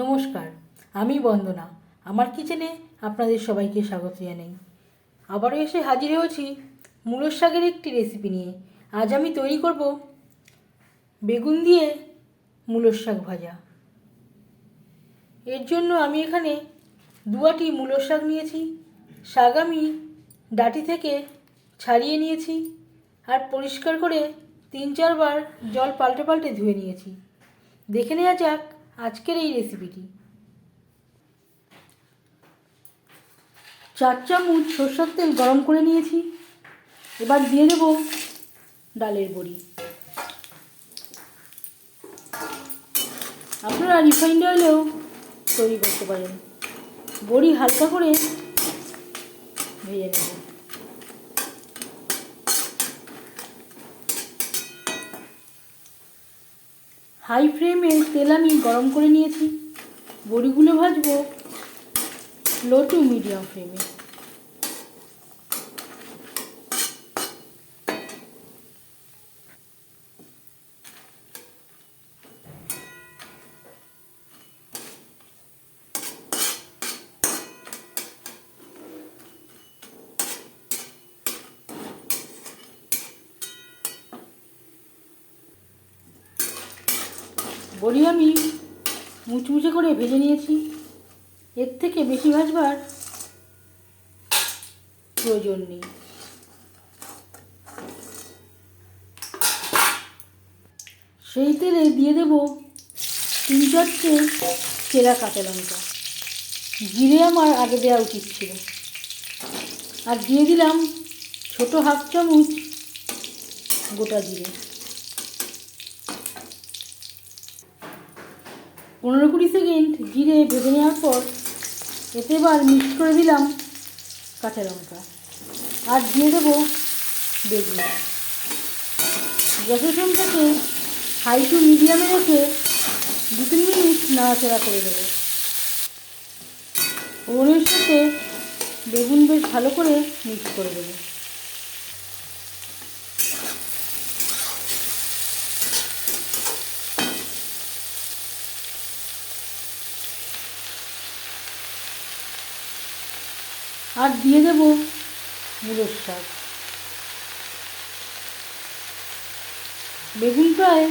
নমস্কার, আমি বন্দনা। আমার কিচেনে আপনাদের সবাইকে স্বাগত জানাই। আবারও এসে হাজির হয়েছি মূলোর শাকের একটি রেসিপি নিয়ে। আজ আমি তৈরি করব বেগুন দিয়ে মূলোর শাক ভাজা। এর জন্য আমি এখানে দুয়াটি মূলোর শাক নিয়েছি, শাক আমি ডাটি থেকে ছাড়িয়ে নিয়েছি আর পরিষ্কার করে তিন চারবার জল পাল্টে পাল্টে ধুয়ে নিয়েছি। দেখে নেওয়া যাক আজকের এই রেসিপিটি চার চামচ সরষের তেল গরম করে নিয়েছি। এবার দিয়ে দেব ডালের বড়ি। আপনারা রিফাইন্ড অয়েলেও তৈরি করতে পারেন। বড়ি হালকা করে ভেজে নেব হাই ফ্লেমে তেল আমি গরম করে নিয়েছি। বড়িগুলো ভাজবো। লো টু মিডিয়াম ফ্লেমে বড়ি আমি, মুচমুচে করে ভেজে নিয়েছি। এর থেকে বেশি ভাজবার প্রয়োজন নেই। সেই তেলে দিয়ে দেব তিন চারটে চেরা কাঁচা লঙ্কা। জিরে আমার আগে দেওয়া উচিত ছিল। আর দিয়ে দিলাম ছোট হাফ চামচ গোটা জিরে। পনেরো কুড়ি সেকেন্ড জিরে ভেজে নেওয়ার পর এতে এবার মিক্স করে দিলাম কাঁচা লঙ্কা। আর দিয়ে দেবো বেগুন। গ্যাসের ফ্লেমটাকে হাই টু মিডিয়ামে রেখে দু তিন মিনিট নাড়াচাড়া করে দেবো। ওভেনের সাথে বেগুন বেশ ভালো করে মিক্স করে দেবো। আর দিয়ে দেব মুলোর শাক। বেগুন প্রায়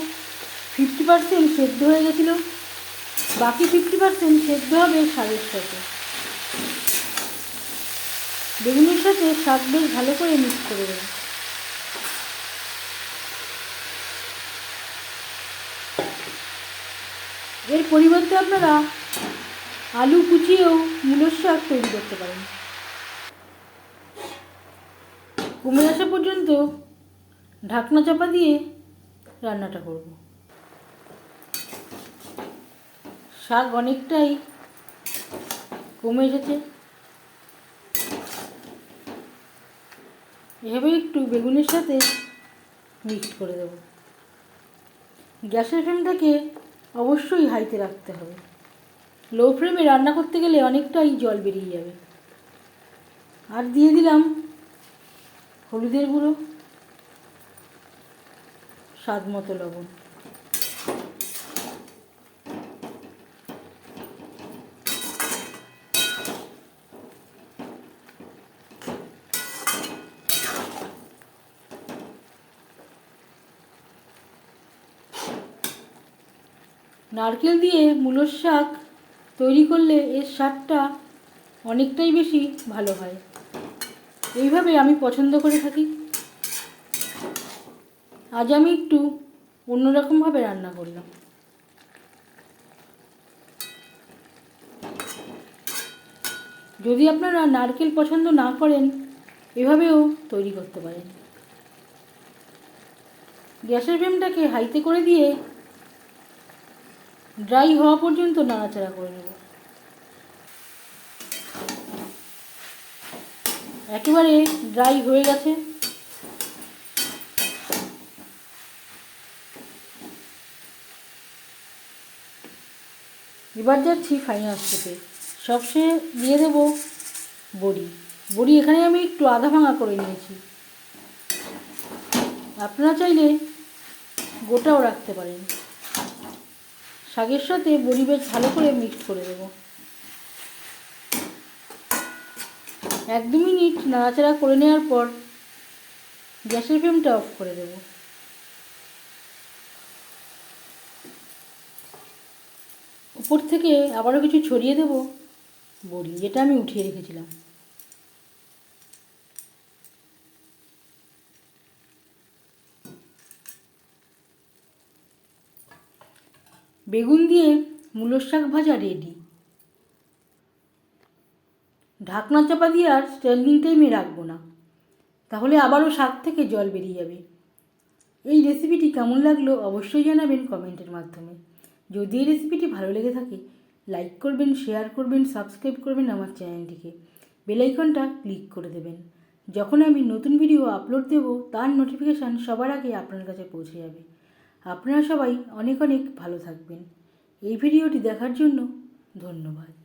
ফিফটি পার্সেন্ট সেদ্ধ হয়ে গেছিল। বাকি ফিফটি পার্সেন্ট সেদ্ধ হবে শাকের সাথে। বেগুনের সাথে শাক বেশ ভালো করে মিক্স করে দেবো। এর পরিবর্তে আপনারা আলু কুচিয়েও মূলোর শাক তৈরি করতে পারেন। কমে আসা পর্যন্ত ঢাকনা চাপা দিয়ে রান্নাটা করব। শাক অনেকটাই কমে এসেছে। এভাবে একটু বেগুনের সাথে মিক্সড করে দেবো। গ্যাসের ফ্লেমটাকে অবশ্যই হাইতে রাখতে হবে। লো ফ্লেমে রান্না করতে গেলে অনেকটাই জল বেরিয়ে যাবে। আর দিয়ে দিলাম হলুদের গুঁড়ো, স্বাদ মতো লবণ। নারকেল দিয়ে মূলোর শাক তৈরি করলে এর স্বাদটা অনেকটাই বেশি ভালো হয়। এইভাবে আমি পছন্দ করে থাকি। আজ আমি একটু অন্যরকমভাবে রান্না করলাম। যদি আপনারা নারকেল পছন্দ না করেন, এভাবেও তৈরি করতে পারেন। গ্যাসের ফ্লেমটাকে হাইতে করে দিয়ে ড্রাই হওয়া পর্যন্ত নাড়াচাড়া করে নেব। একেবারে ড্রাই হয়ে গেছে। এবার যাচ্ছি ফাইনাল স্টেপে সবশেষে দিয়ে দেব বড়ি। বড়ি এখানে আমি একটু আধা ভাঙা করে নিয়েছি। আপনারা চাইলে গোটাও রাখতে পারেন। শাকের সাথে বড়ি বেশ ভালো করে মিক্স করে দেবো। এক দু মিনিট নাড়াচাড়া করে নেওয়ার পর গ্যাসের ফ্লেমটা অফ করে দেবো। উপর থেকে আবারও কিছু ছড়িয়ে দেবো বড়ি যেটা আমি উঠিয়ে রেখেছিলাম। বেগুন দিয়ে মূলোর শাক ভাজা রেডি ঢাকনা চাপা দিয়ে আর স্ট্যান্ডিং টাইমে রাখব না। তাহলে আবারও শাক থেকে জল বেরিয়ে যাবে। এই রেসিপিটি কেমন লাগল অবশ্যই জানাবেন কমেন্টের মাধ্যমে। যদি এই রেসিপিটি ভালো লেগে থাকে লাইক করবেন শেয়ার করবেন সাবস্ক্রাইব করবেন আমার চ্যানেলটিকে বেলাইকনটা ক্লিক করে দেবেন। যখন আমি নতুন ভিডিও আপলোড দেব, তার নোটিফিকেশান সবার আগে আপনার কাছে পৌঁছে যাবে। আপনারা সবাই অনেক অনেক ভালো থাকবেন। এই ভিডিওটি দেখার জন্য ধন্যবাদ।